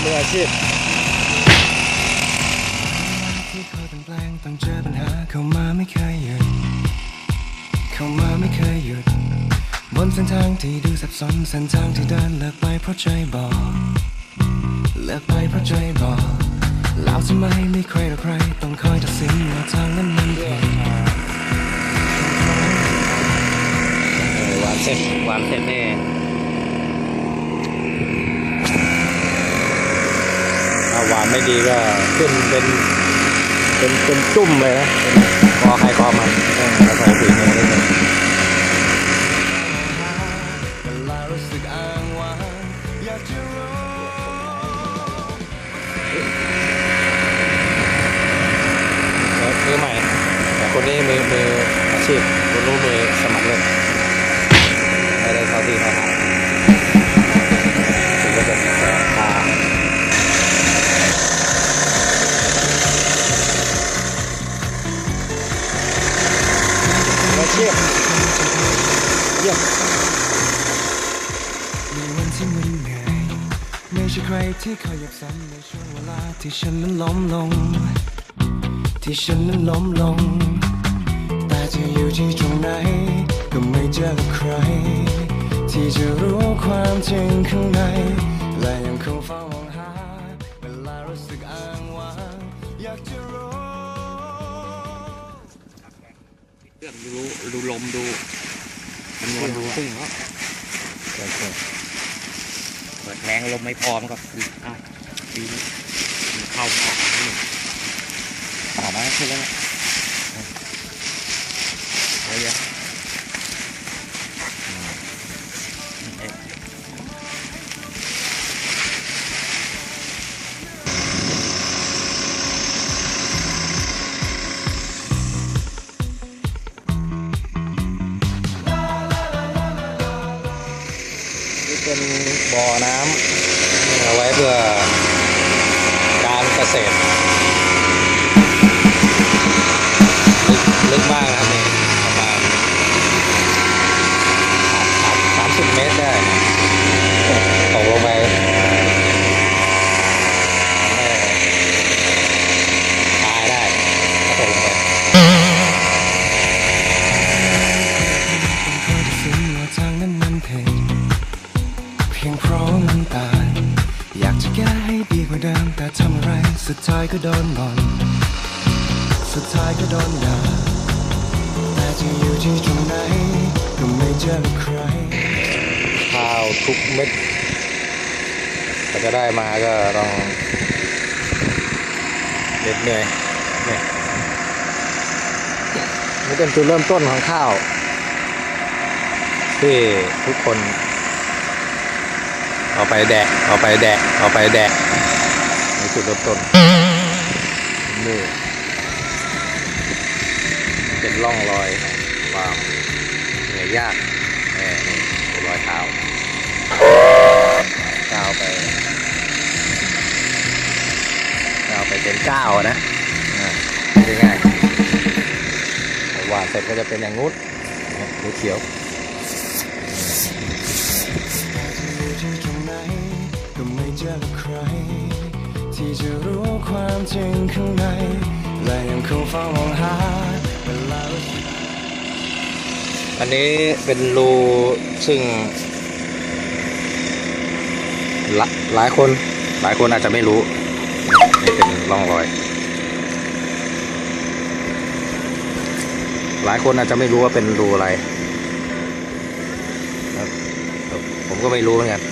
เป็นมืออาชีพที่คอยเปลี่ยนแปลงต้องเจอปัญหาเข้ามาไม่เคยหยุดเข้ามาไม่เคยหยุด บนเส้นทางที่ดูสับสนเส้นทางที่เดินเลิกไปเพราะใจบอกเลิกไปเพราะใจบอกแล้วทำไมไม่ใครหรอกใคร ต้องคอยตัดสินว่าทางนั้นมันผิดหวานเสร็จหวานเสร็จนี่ถ้าหวาน ไม่ดีก็ขึ้นเป็น เป็นเป็นจุ่มเลยนะคอใครคอมันแล้วใส่ถุงมือนิดนึงเวลารู้สึกอ้างว้างอยมือใหม่แต่คนนี้มือมืออาชีพคนรู้มือสมัครเล่นไม่ได้เขาที่เขาทา ยี่ยมมีวันที่มันเหนื่อยไม่ใช่ใครที่คอยหยับซ้ำในช่วงเวลาที่ฉันนั้นล้มลง ที่ฉันนั้นล้มลง แต่จะอยู่ที่ตรงไหนก็ไม่เจอใคร ที่จะรู้ความจริงข้างในและยังคงเฝ้ามองหาเวลารู้สึกอ้างว้างอยากจะรู้เรื่องดูดูลมดู คำนวณดูอะพุ่งแล้วเกิดเกิดเปิดแรงลมไม่พอมันก็คืออ้าวปีนี้มันเข้าไม่ออกนี่ออกมาขึ้นแล้วเนี่ยโอ้ยอะ เป็นบ่อน้ำเอาไว้เพื่อการเกษตรลึกลึกมากนะครับนี่ประมาณสามสิบเมตรได้ เดิมแต่ทำอะไร สุดท้ายก็โดนบ่นสุดท้ายก็โดนด่าแต่จะอยู่ที่ตรงไหนก็ไม่เจอใคร ข้าวทุกเม็ดก็จะได้มาก็ต้องเหน็ดเหนื่อยเนี่ยนี่เป็นจุดเริ่มต้นของข้าว ที่ทุกคน เอาไปแดก เอาไปแดก เอาไปแดก นี่จุดเริ่มต้นนี่เป็นร่องรอยความเหนื่อยยากเนี่เป็นรอยเท้าก้าวไปก้าวไปเป็นก้าวนะอ่าไม่ไง่ายพอหวานเสร็จก็จะเป็นอย่างงู้นนะสีเขียวก็ไม่เจอใคร ที่จะรู้ความจริงข้างในและยังคงเฝ้ามองหาเวลาอันนี้เป็นรูซึ่ง หลาหลายคน หลายคนอาจจะไม่รู้ นี่เป็นร่องรอย หลายคนอาจจะไม่รู้ว่าเป็นรูอะไร ผมก็ไม่รู้เหมือนกัน